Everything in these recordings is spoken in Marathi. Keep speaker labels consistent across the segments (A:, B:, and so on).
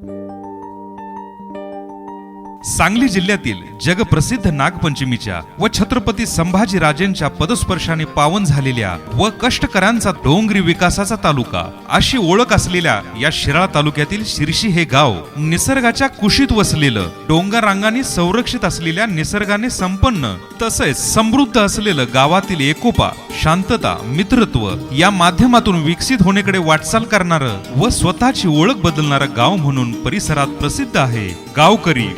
A: Thank you. सांगली जिल्ह्यातील जगप्रसिद्ध नागपंचमीच्या व छत्रपती संभाजी राजेंच्या पदस्पर्शाने पावन झालेल्या व कष्टकऱ्यांचा डोंगरी विकासाचा तालुका अशी ओळख असलेल्या या शिराळा तालुक्यातील शिरशी हे गाव निसर्गाच्या कुशीत वसलेलं डोंगर संरक्षित असलेल्या निसर्गाने संपन्न तसेच समृद्ध असलेलं गावातील एकोपा शांतता मित्रत्व या माध्यमातून विकसित होण्याकडे वाटचाल करणारं व स्वतःची ओळख बदलणारं गाव म्हणून परिसरात प्रसिद्ध आहे. गावकरी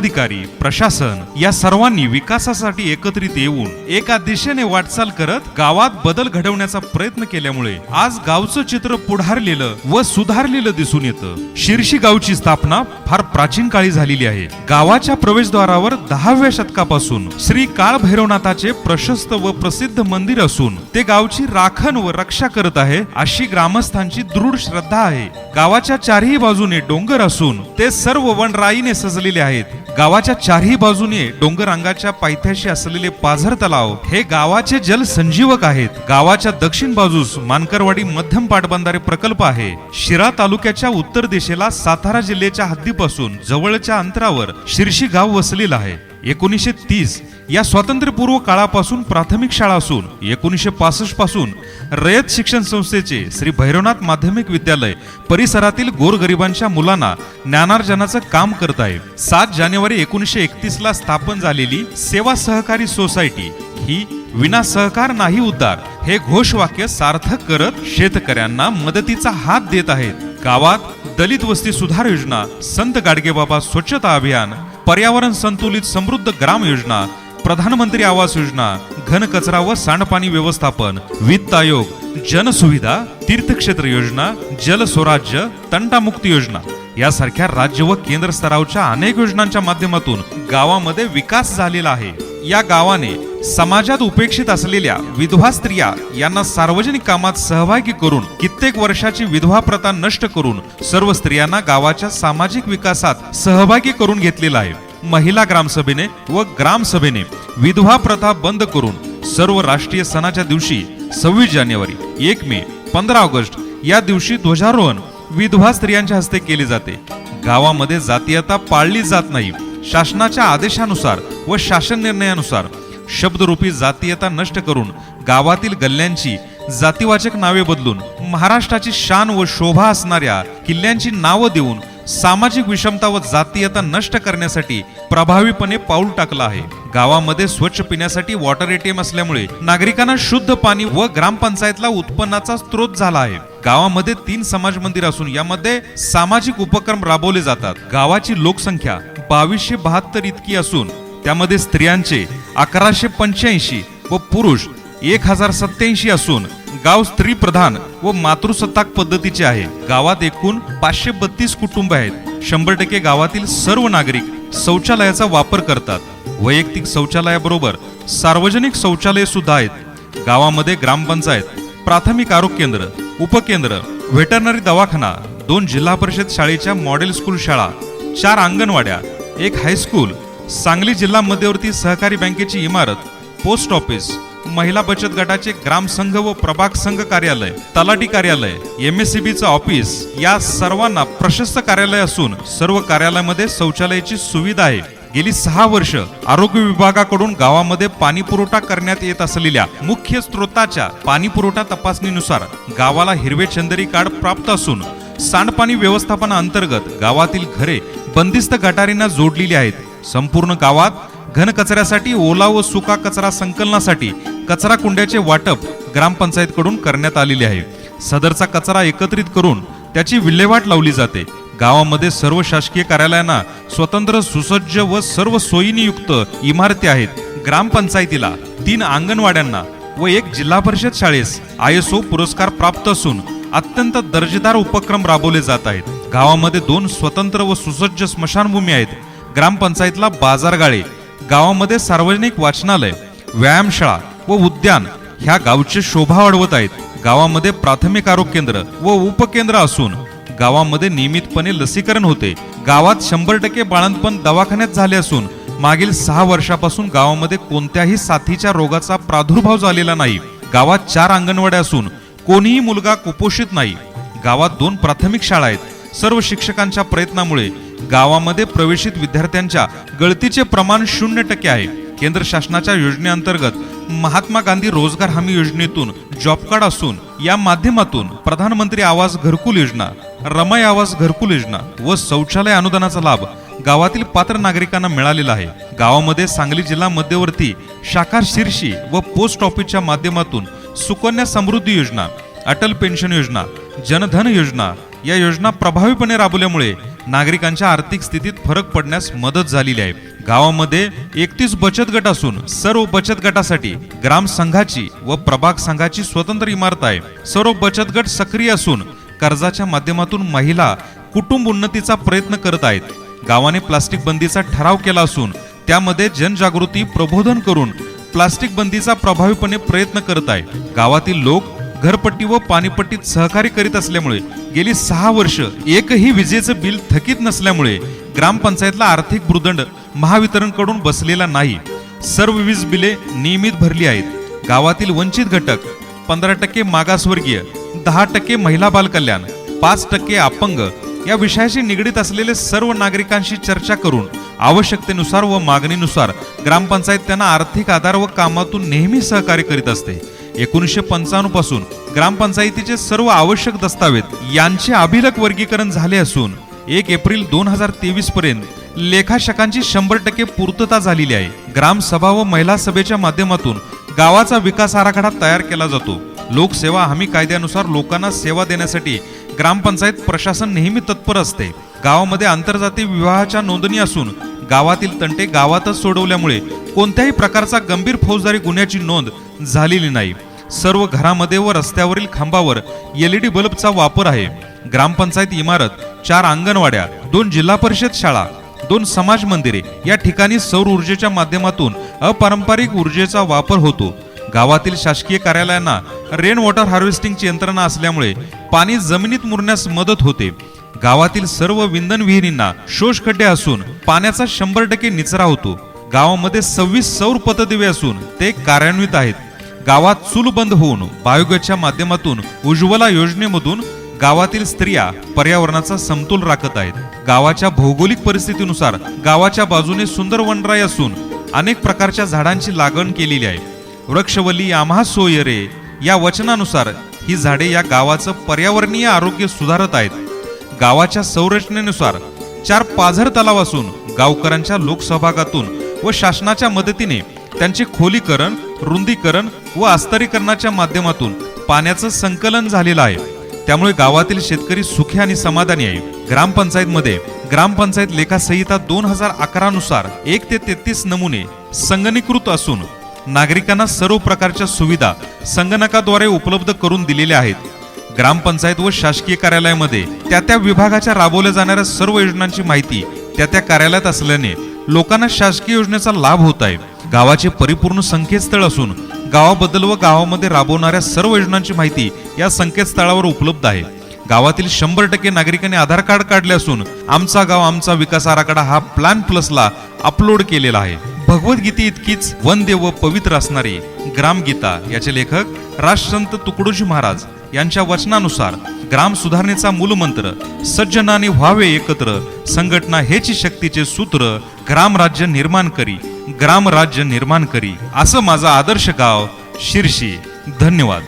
A: पदाधिकारी प्रशासन या सर्वांनी विकासासाठी एकत्रित येऊन एका दिशेने वाटचाल करत गावात बदल घडवण्याचा प्रयत्न केल्यामुळे आज गावचं चित्र पुढारलेलं व सुधारलेलं दिसून येतं. शिरशी गावची स्थापना फार प्राचीन काळी झालेली आहे. गावाच्या प्रवेशद्वारावर दहाव्या शतकापासून श्री काळ भैरवनाथाचे प्रशस्त व प्रसिद्ध मंदिर असून ते गावची राखण व रक्षा करत आहे अशी ग्रामस्थांची दृढ श्रद्धा आहे. गावाच्या चारही बाजूने डोंगर असून ते सर्व वनराईने सजलेले आहेत. गावाच्या चारही बाजूने डोंगरांगाच्या पायथ्याशी असलेले पाझर तलाव हे गावाचे जल संजीवक आहेत. गावाच्या दक्षिण बाजूस मानकरवाडी मध्यम पाटबंधारे प्रकल्प आहे. शिरा तालुक्याच्या उत्तर दिशेला सातारा जिल्ह्याच्या हद्दीपासून जवळच्या अंतरावर शिरशी गाव वसलेलं आहे. एकोणीसशे तीस. या स्वातंत्र्यपूर्व काळापासून प्राथमिक शाळा असून एकोणीसशे पासष्टपासून रयत शिक्षण संस्थेचे श्री भैरवनाथ माध्यमिक विद्यालय परिसरातील गोरगरिबांच्या मुलांना ज्ञानार्जनाचं काम करत आहे. सात जानेवारी एकोणीसशे एकतीस ला स्थापन झालेली सेवा सहकारी सोसायटी ही विना सहकार नाही उद्धार हे घोषवाक्य सार्थक करत शेतकऱ्यांना मदतीचा हात देत आहेत. गावात दलित वस्ती सुधार योजना संत गाडगेबाबा स्वच्छता अभियान पर्यावरण संतुलित समृद्ध ग्राम योजना प्रधानमंत्री आवास योजना घन कचरा व सांडपाणी व्यवस्थापन वित्त आयोग जनसुविधा तीर्थक्षेत्र योजना जल स्वराज्य तंटामुक्ती योजना यासारख्या राज्य व केंद्र स्तरावरच्या अनेक योजनांच्या माध्यमातून गावामध्ये विकास झालेला आहे. या गावाने समाजात उपेक्षित असलेल्या विधवा स्त्रिया यांना सार्वजनिक कामात सहभागी करून कित्येक वर्षाची विधवा प्रथा नष्ट करून सर्व स्त्रियांना गावाच्या सामाजिक विकासात सहभागी करून घेतलेला आहे. महिला ग्रामसभेने व ग्रामसभेने विधवा प्रथा बंद करून सर्व राष्ट्रीय सणाच्या दिवशी सव्वीस जानेवारी एक मे पंधरा ऑगस्ट या दिवशी ध्वजारोहण विधवा स्त्रियांच्या हस्ते केले जाते. गावामध्ये जातीयता पाळली जात नाही. शासनाच्या आदेशानुसार व शासन निर्णयानुसार शब्दरूपी जातीयता नष्ट करून गावातील गल्ल्यांची जातीवाचक नावे बदलून महाराष्ट्राची शान व शोभा असणाऱ्या किल्ल्यांची नावं देऊन सामाजिक विषमता व जातीयता नष्ट करण्यासाठी प्रभावीपणे पाऊल टाकलं आहे. गावामध्ये स्वच्छ पिण्यासाठी वॉटर एटीएम असल्यामुळे नागरिकांना शुद्ध पाणी व ग्रामपंचायतला उत्पन्नाचा स्रोत झाला आहे. गावामध्ये तीन समाज मंदिर असून यामध्ये सामाजिक उपक्रम राबवले जातात. गावाची लोकसंख्या बावीसशे बहात्तर इतकी असून त्यामध्ये स्त्रियांचे अकराशे पंच्याऐंशी व पुरुष एक हजार सत्याऐंशी असून गाव स्त्री प्रधान व मातृसत्ताक पद्धतीचे आहे. गावात एकूण पाचशे बत्तीस कुटुंब आहेत. शंभर टक्के गावातील सर्व नागरिक शौचालयाचा वापर करतात. वैयक्तिक शौचालयाबरोबर सार्वजनिक शौचालय सुद्धा आहेत. गावामध्ये ग्रामपंचायत प्राथमिक आरोग्य केंद्र उपकेंद्र व्हेटरनरी दवाखाना दोन जिल्हा परिषद शाळेच्या मॉडेल स्कूल शाळा चार अंगणवाड्या एक हायस्कूल सांगली जिल्हा मध्यवर्ती सहकारी बँकेची इमारत पोस्ट ऑफिस महिला बचत गटाचे ग्रामसंघ व प्रभाग संघ कार्यालय तलाठी कार्यालय एम एस चं ऑफिस या सर्वांना प्रशस्त कार्यालय असून सर्व कार्यालयामध्ये शौचालयाची सुविधा आहे. गेली सहा वर्ष आरोग्य विभागाकडून गावामध्ये पाणी पुरवठा करण्यात येत असलेल्या मुख्य स्रोताच्या पाणी पुरवठा तपासणीनुसार गावाला हिरवे चंदरी कार्ड प्राप्त असून सांडपाणी व्यवस्थापनाअंतर्गत गावातील घरे बंदिस्त गटारींना जोडलेली आहेत. संपूर्ण गावात घनकचऱ्यासाठी ओला व सुका कचरा संकलनासाठी कचरा कुंड्याचे वाटप ग्रामपंचायतकडून करण्यात आलेले आहे. सदरचा कचरा एकत्रित करून त्याची विल्हेवाट लावली जाते. गावामध्ये सर्व शासकीय कार्यालयांना स्वतंत्र सुसज्ज व सर्व सोयीनियुक्त इमारती आहेत. ग्रामपंचायतीला तीन अंगणवाड्यांना व एक जिल्हा परिषद शाळेस आय एस ओ पुरस्कार प्राप्त असून अत्यंत दर्जेदार उपक्रम राबवले जात आहेत. गावामध्ये दोन स्वतंत्र व सुसज्ज स्मशानभूमी आहेत. ग्रामपंचायतला बाजारगाळे गावामध्ये सार्वजनिक वाचनालय व्यायामशाळा व उद्यान ह्या गावची शोभा वाढवत आहेत. गावामध्ये प्राथमिक आरोग्य केंद्र व उपकेंद्र असून गावामध्ये नियमितपणे लसीकरण होते. गावात शंभर टक्के बाळंतपण दवाखान्यात झाले असून मागील सहा वर्षापासून गावामध्ये कोणत्याही साथीच्या रोगाचा प्रादुर्भाव झालेला नाही. गावात चार अंगणवाड्या असून कोणीही मुलगा कुपोषित नाही. गावात दोन प्राथमिक शाळा आहेत. सर्व शिक्षकांच्या प्रयत्नामुळे गावामध्ये प्रवेशित विद्यार्थ्यांच्या गळतीचे प्रमाण शून्य टक्के आहे. केंद्र शासनाच्या योजनेअंतर्गत महात्मा गांधी रोजगार हमी योजनेतून जॉब कार्ड असून या माध्यमातून प्रधानमंत्री आवास घरकुल योजना रमाई आवास घरकुल योजना व शौचालय अनुदानाचा लाभ गावातील पात्र नागरिकांना मिळालेला आहे. गावामध्ये सांगली जिल्हा मध्यवर्ती शाखा शिरशी व पोस्ट ऑफिसच्या माध्यमातून सुकन्या समृद्धी योजना अटल पेन्शन योजना जनधन योजना या योजना प्रभावीपणे राबवल्यामुळे नागरिकांच्या आर्थिक स्थितीत फरक पडण्यास मदत झालेली आहे. गावामध्ये एकतीस बचत गट असून सर्व बचत गटासाठी ग्राम संघाची व प्रभाग संघाची स्वतंत्र इमारत आहे. सर्व बचत गट सक्रिय असून कर्जाच्या माध्यमातून महिला कुटुंब उन्नतीचा प्रयत्न करत आहेत. गावाने प्लास्टिक बंदीचा ठराव केला असून त्यामध्ये जनजागृती प्रबोधन करून प्लास्टिक बंदीचा प्रभावीपणे प्रयत्न करत आहे. गावातील लोक घरपट्टी व पाणीपट्टीत सहकार्य करीत असल्यामुळे गेली सहा वर्ष एकही विजेचं बिल थकीत नसल्यामुळे ग्रामपंचायतला आर्थिक भूदंड महावितरणकडून बसलेला नाही. सर्व वीज बिले नियमित भरली आहेत. गावातील वंचित घटक पंधरा टक्के मागासवर्गीय दहा टक्के महिला बालकल्याण पाच टक्के अपंग या विषयाशी निगडीत असलेले सर्व नागरिकांशी चर्चा करून आवश्यकतेनुसार व मागणीनुसार ग्रामपंचायत त्यांना आर्थिक आधार व कामातून नेहमी सहकार्य करीत असते. एकोणीसशे पंचावन्नपासून ग्रामपंचायतीचे सर्व आवश्यक दस्तावेज यांचे अभिलक वर्गीकरण झाले असून एक एप्रिल दोन हजार तेवीस पर्यंत लेखाशकांची शंभर टक्के पूर्तता झालेली आहे. ग्रामसभा व महिला सभेच्या माध्यमातून गावाचा विकास आराखडा तयार केला जातो. लोकसेवा हमी कायद्यानुसार लोकांना सेवा देण्यासाठी ग्रामपंचायत प्रशासन नेहमी तत्पर असते. गावामध्ये आंतरजातीय विवाहाच्या नोंदणी असून गावातील तंटे गावातच सोडवल्यामुळे कोणत्याही प्रकारचा गंभीर फौजदारी गुन्ह्याची नोंद झालेली नाही. सर्व घरामध्ये व रस्त्यावरील खांबावर एलईडी बल्बचा वापर आहे. ग्रामपंचायत इमारत चार अंगणवाड्या दोन जिल्हा परिषद शाळा दोन समाज मंदिरे या ठिकाणी सौर ऊर्जेच्या माध्यमातून अपारंपरिक ऊर्जेचा वापर होतो. गावातील शासकीय कार्यालयांना रेन वॉटर हार्वेस्टिंगची यंत्रणा असल्यामुळे पाणी जमिनीत मुरण्यास मदत होते. गावातील सर्व विंधन विहिरींना शोषखड्डे असून पाण्याचा शंभर टक्के निचरा होतो. गावामध्ये सव्वीस सौर पतदिवे असून ते कार्यान्वित आहेत. गावात चूल बंद होऊन बायोगॅसच्या माध्यमातून उज्ज्वला योजनेमधून गावातील स्त्रिया पर्यावरणाचा समतोल राखत आहेत. गावाच्या भौगोलिक परिस्थितीनुसार गावाच्या बाजूने सुंदर वनराई असून अनेक प्रकारच्या झाडांची लागण केलेली आहे. वृक्षवल्ली आम्हा सोय रे या वचनानुसार ही झाडे या गावाचं पर्यावरणीय आरोग्य सुधारत आहेत. गावाच्या संरचनेनुसार चार पाझर तलाव असून गावकऱ्यांच्या लोकसहभागातून व शासनाच्या मदतीने त्यांचे खोलीकरण रुंदीकरण व अस्तरीकरणाच्या माध्यमातून पाण्याचं संकलन झालेलं आहे. त्यामुळे गावातील शेतकरी सुखी आणि समाधानी आहे. ग्रामपंचायतमध्ये ग्रामपंचायत लेखासंहिता दोन हजार अकरा नुसार एक ते तेहतीस नमुने संगणीकृत असून नागरिकांना सर्व प्रकारच्या सुविधा संगणकाद्वारे उपलब्ध करून दिलेल्या आहेत. ग्रामपंचायत व शासकीय कार्यालयामध्ये त्या त्या विभागाच्या राबवल्या जाणाऱ्या सर्व योजनांची माहिती त्या त्या कार्यालयात असल्याने लोकांना शासकीय योजनेचा लाभ होत आहे. गावाचे परिपूर्ण संकेतस्थळ असून गावाबद्दल व गावामध्ये राबवणाऱ्या सर्व योजनांची माहिती या संकेतस्थळावर उपलब्ध आहे. गावातील शंभर टक्के नागरिकांनी आधार कार्ड काढले असून आमचा गाव आमचा विकास आराखडा हा प्लॅन प्लसला अपलोड केलेला आहे. भगवद्गीते इतकीच वंदे व पवित्र असणारी ग्रामगीता याचे लेखक राष्ट्रसंत तुकडोजी महाराज यांच्या वचनानुसार ग्राम सुधारणेचा मूलमंत्र सज्जनाने व्हावे एकत्र संघटना हेची शक्तीचे सूत्र ग्राम राज्य निर्माण करी ग्राम राज्य निर्माण करी असं माझं आदर्श गाव शिरशी. धन्यवाद.